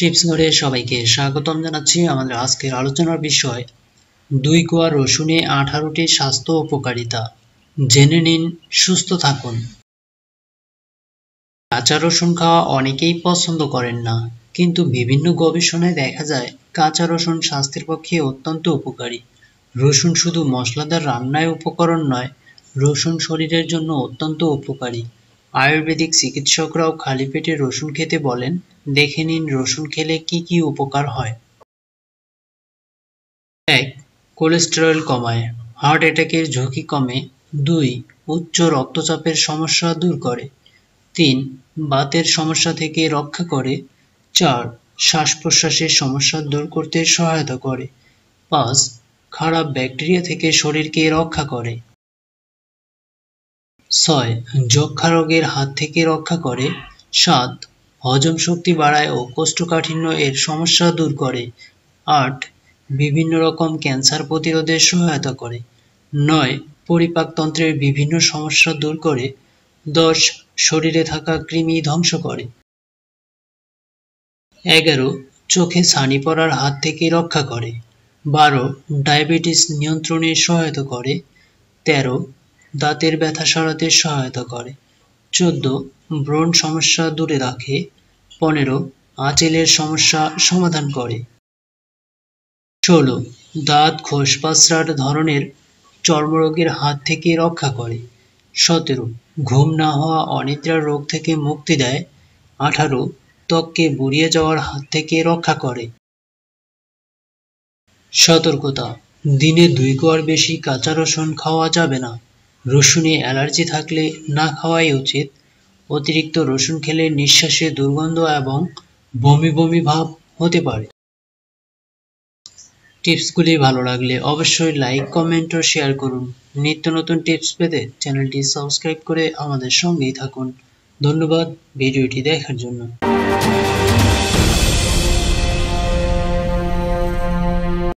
Tips ঘরে সবাইকে স্বাগতম জানাচ্ছি। আমাদের আজকের আলোচনার বিষয়, দুই কোয়া রসুনে আঠারোটি স্বাস্থ্য উপকারিতা। জেনে নিন, সুস্থ থাকুন। কাঁচা রসুন খাওয়া অনেকেই পছন্দ করেন না, কিন্তু বিভিন্ন গবেষণায় দেখা যায় কাঁচা রসুন স্বাস্থ্যের পক্ষে অত্যন্ত উপকারী। রসুন শুধু মশলাদার রান্নায় উপকরণ নয়, রসুন শরীরের জন্য অত্যন্ত উপকারী। আয়ুর্বেদিক চিকিৎসকরাও খালি পেটে রসুন খেতে বলেন দেখে নিন রসুন খেলে কি কি উপকার হয়। এক, কোলেস্টেরল কমায়। হার্ট অ্যাটাকের ঝুঁকি কমে। দুই, উচ্চ রক্তচাপের সমস্যা দূর করে। তিন, বাতের সমস্যা থেকে রক্ষা করে। চার শ্বাস প্রশ্বাসের সমস্যা দূর করতে সহায়তা করে। পাঁচ, খারাপ ব্যাকটেরিয়া থেকে শরীরকে রক্ষা করে। ছয় যক্ষা রোগের হাত থেকে রক্ষা করে। সাত হজম শক্তি বাড়ায় ও কোষ্ঠকাঠিন্য এর সমস্যা দূর করে। আট, বিভিন্ন রকম ক্যান্সার প্রতিরোধে সহায়তা করে। নয় পরিপাকতন্ত্রের বিভিন্ন সমস্যা দূর করে। দশ, শরীরে থাকা কৃমি ধ্বংস করে। এগারো, চোখে ছানি পড়ার হাত থেকে রক্ষা করে। বারো, ডায়াবেটিস নিয়ন্ত্রণে সহায়তা করে। তেরো, দাঁতের ব্যথা সরাতে সহায়তা করে। চোদ্দ ব্রণ সমস্যা দূরে রাখে, পনেরো, আঁচেলের সমস্যা সমাধান করে। ষোলো, দাঁত খোসপাসরার ধরনের চর্মরোগের হাত থেকে রক্ষা করে। সতেরো, ঘুম না হওয়া অনিদ্রার রোগ থেকে মুক্তি দেয়। আঠারো, ত্বককে বুড়িয়ে যাওয়ার হাত থেকে রক্ষা করে। সতর্কতা, দিনে দুই কোয়ার বেশি কাঁচা রসুন খাওয়া যাবে না। রসুনে অ্যালার্জি থাকলে না খাওয়াই উচিত। অতিরিক্ত রসুন খেলে নিঃশ্বাসে দুর্গন্ধ এবং বমি বমি ভাব হতে পারে। টিপসগুলি ভালো লাগলে অবশ্যই লাইক, কমেন্ট ও শেয়ার করুন। নিত্য নতুন টিপস পেতে চ্যানেলটি সাবস্ক্রাইব করে আমাদের সঙ্গেই থাকুন। ধন্যবাদ ভিডিওটি দেখার জন্য।